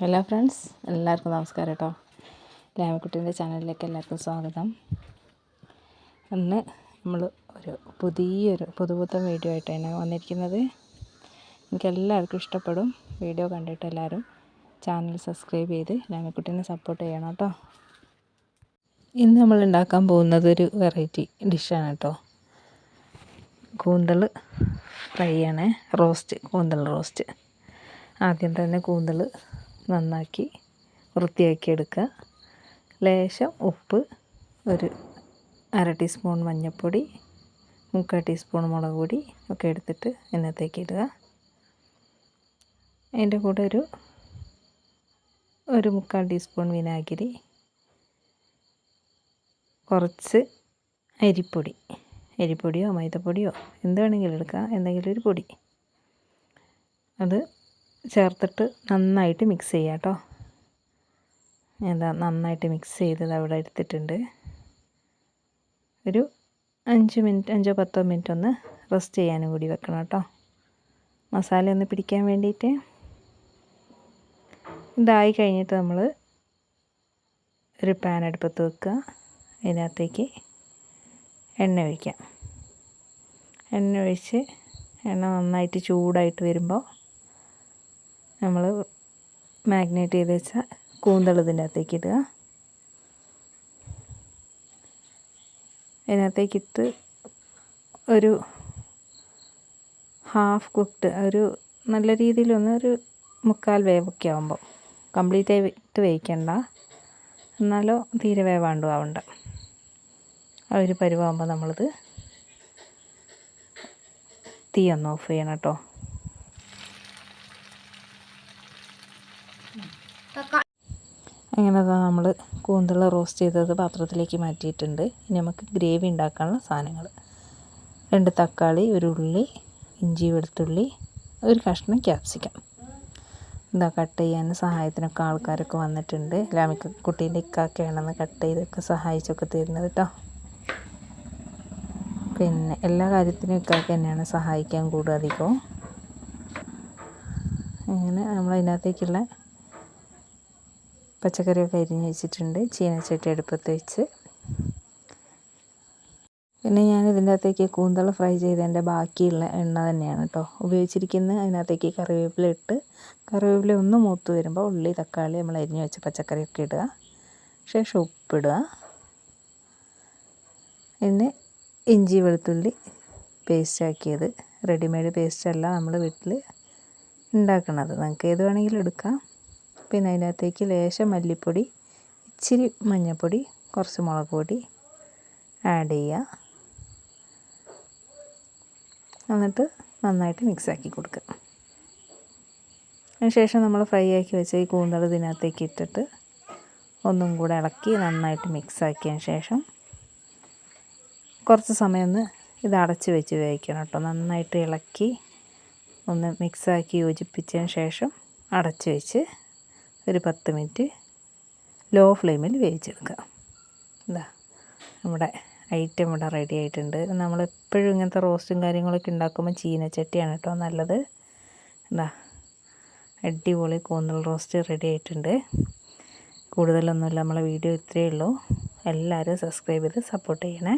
Hello friends എല്ലാവർക്കും നമസ്കാരം കേട്ടോ ലാമക്കുട്ടീന്റെ ചാനലിലേക്ക് എല്ലാവർക്കും സ്വാഗതം. ഇന്ന് നമ്മൾ ഒരു പുതിയൊരു പുതുപുത്തൻ വീഡിയോ ആയിട്ടാണ് വന്നിരിക്കുന്നത്. എനിക്ക് എല്ലാവർക്കും ഇഷ്ടപ്പെടും. വീഡിയോ കണ്ടിട്ട് എല്ലാവരും ചാനൽ സബ്സ്ക്രൈബ് ചെയ്ത് ലാമക്കുട്ടീനെ സപ്പോർട്ട് ചെയ്യണം കേട്ടോ ഇന്ന് നമ്മൾ ഉണ്ടാക്കാൻ പോകുന്നത് ഒരു വെറൈറ്റി ഡിഷാണ് കേട്ടോ കൂന്തൾ ഫ്രൈ ആണ്. റോസ്റ്റ് കൂന്തൾ റോസ്റ്റ്. ആദ്യം തന്നെ കൂന്തൾ നന്നാക്കി വൃത്തിയാക്കി എടുക്കുക ലേശം ഉപ്പ് ഒരു അര ടീസ്പൂൺ മഞ്ഞൾപ്പൊടി മുക്കാൽ ടീസ്പൂൺ മുളക് പൊടി ഒക്കെ എടുത്തിട്ട് ഇതിനകത്തേക്ക് ഇടുക. അതിന്റെ കൂടെ ഒരു ഒരു മുക്കാൽ ടീസ്പൂൺ വിനാഗിരി കുറച്ച് അരിപ്പൊടി അരിപ്പൊടിയോ മൈദപ്പൊടിയോ എന്ത് വേണമെങ്കിലും എടുക്കാം. എന്തെങ്കിലും ഒരു പൊടി. അത് ചേർത്തിട്ട് നന്നായിട്ട് മിക്സ് ചെയ്യാം കേട്ടോ എന്താ നന്നായിട്ട് മിക്സ് ചെയ്തത് അവിടെ എടുത്തിട്ടുണ്ട്. ഒരു അഞ്ച് മിനിറ്റ് അഞ്ചോ പത്തോ മിനിറ്റ് ഒന്ന് റെസ്റ്റ് ചെയ്യാനും കൂടി വെക്കണം കേട്ടോ മസാല ഒന്ന് പിടിക്കാൻ വേണ്ടിയിട്ട്. ഇതായി കഴിഞ്ഞിട്ട് നമ്മൾ ഒരു പാൻ അടുപ്പത്ത് വെക്കുക. അതിനകത്തേക്ക് എണ്ണ ഒഴിക്കാം. എണ്ണ ഒഴിച്ച് എണ്ണ നന്നായിട്ട് ചൂടായിട്ട് വരുമ്പോൾ നമ്മൾ മാഗ്നേറ്റ് ചെയ്ത് വെച്ച കൂന്തൾ ഇതിന്റെ അകത്തേക്ക് ഇടുക. ഇതിനകത്തേക്ക് ഇട്ട് ഒരു ഹാഫ് കുക്ക്ഡ് ഒരു നല്ല രീതിയിലൊന്ന് ഒരു മുക്കാൽ വേവൊക്കെ ആകുമ്പോൾ കംപ്ലീറ്റ് ആയിട്ട് വേവിക്കണ്ട. എന്നാലോ തീരെ വേവാണ്ടും ആവണ്ട. ആ ഒരു പരുവാകുമ്പോൾ നമ്മളിത് തീ ഒന്ന് ഓഫ് ചെയ്യണം കേട്ടോ. അങ്ങനെ നമ്മൾ കൂന്തള റോസ്റ്റ് ചെയ്തത് പാത്രത്തിലേക്ക് മാറ്റിയിട്ടുണ്ട്. ഇനി നമുക്ക് ഗ്രേവി ഉണ്ടാക്കാനുള്ള സാധനങ്ങൾ. രണ്ട് തക്കാളി ഒരു ഉള്ളി ഇഞ്ചി വെളുത്തുള്ളി ഒരു കഷ്ണം ക്യാപ്സിക്കം. എന്താ കട്ട് ചെയ്യാൻ സഹായത്തിനൊക്കെ ആൾക്കാരൊക്കെ വന്നിട്ടുണ്ട്. ലാമിക്ക കുട്ടീന്റെ ഇക്കാക്കയാണെന്ന് കട്ട് ചെയ്തൊക്കെ സഹായിച്ചൊക്കെ തരുന്നത് കേട്ടോ പിന്നെ എല്ലാ കാര്യത്തിനും ഇക്കാക്ക തന്നെയാണ് സഹായിക്കാൻ കൂടുതൽ അധികവും. അങ്ങനെ നമ്മൾ അതിനകത്തേക്കുള്ള പച്ചക്കറിയൊക്കെ അരിഞ്ഞ് വെച്ചിട്ടുണ്ട്. ചീനച്ചട്ടി അടുപ്പത്ത് വെച്ച്. പിന്നെ ഞാൻ ഇതിന്റെ അകത്തേക്ക് കൂന്തൾ ഫ്രൈ ചെയ്തതിന്റെ ബാക്കിയുള്ള എണ്ണ തന്നെയാണ് കേട്ടോ ഉപയോഗിച്ചിരിക്കുന്നത്. അതിനകത്തേക്ക് കറിവേപ്പില ഇട്ട് കറിവേപ്പില ഒന്ന് മൂത്ത് വരുമ്പോൾ ഉള്ളി തക്കാളി നമ്മൾ അരിഞ്ഞ് വെച്ച പച്ചക്കറിയൊക്കെ ഇടുക. ശേഷം ഉപ്പിടുക. പിന്നെ ഇഞ്ചി വെളുത്തുള്ളി പേസ്റ്റ് ആക്കിയത്. റെഡിമെയ്ഡ് പേസ്റ്റ് അല്ല നമ്മൾ വീട്ടിൽ ഉണ്ടാക്കുന്നത് നമുക്ക് ഏത് വേണമെങ്കിലും എടുക്കാം. പിന്നെ അതിനകത്തേക്ക് ലേശം മല്ലിപ്പൊടി ഇച്ചിരി മഞ്ഞൾപ്പൊടി കുറച്ച് മുളക് പൊടി ആഡ് ചെയ്യുക. എന്നിട്ട് നന്നായിട്ട് മിക്സാക്കി കൊടുക്കുക. അതിനുശേഷം നമ്മൾ ഫ്രൈ ആക്കി വെച്ച ഈ കൂന്തൾ ഇതിനകത്തേക്ക് ഇട്ടിട്ട് ഒന്നും കൂടെ ഇളക്കി നന്നായിട്ട് മിക്സാക്കിയതിന് ശേഷം കുറച്ച് സമയം ഒന്ന് ഇത് അടച്ച് വെച്ച് വേവിക്കണം കേട്ടോ. നന്നായിട്ട് ഇളക്കി ഒന്ന് മിക്സാക്കി യോജിപ്പിച്ചതിന് ശേഷം അടച്ച് വെച്ച് ഒരു പത്ത് മിനിറ്റ് ലോ ഫ്ലെയിമിൽ വേവിച്ചെടുക്കുക. എന്താ നമ്മുടെ ഐറ്റം ഇവിടെ റെഡി ആയിട്ടുണ്ട്. നമ്മളെപ്പോഴും ഇങ്ങനത്തെ റോസ്റ്റും കാര്യങ്ങളൊക്കെ ഉണ്ടാക്കുമ്പോൾ ചീനച്ചട്ടിയാണ് കേട്ടോ നല്ലത്. എന്താ അടിപൊളി കൂന്തൽ റോസ്റ്റ് റെഡി ആയിട്ടുണ്ട്. കൂടുതലൊന്നുമില്ല നമ്മളെ വീഡിയോ ഇത്രയേ ഉള്ളൂ. എല്ലാവരും സബ്സ്ക്രൈബ് ചെയ്ത് സപ്പോർട്ട് ചെയ്യണേ.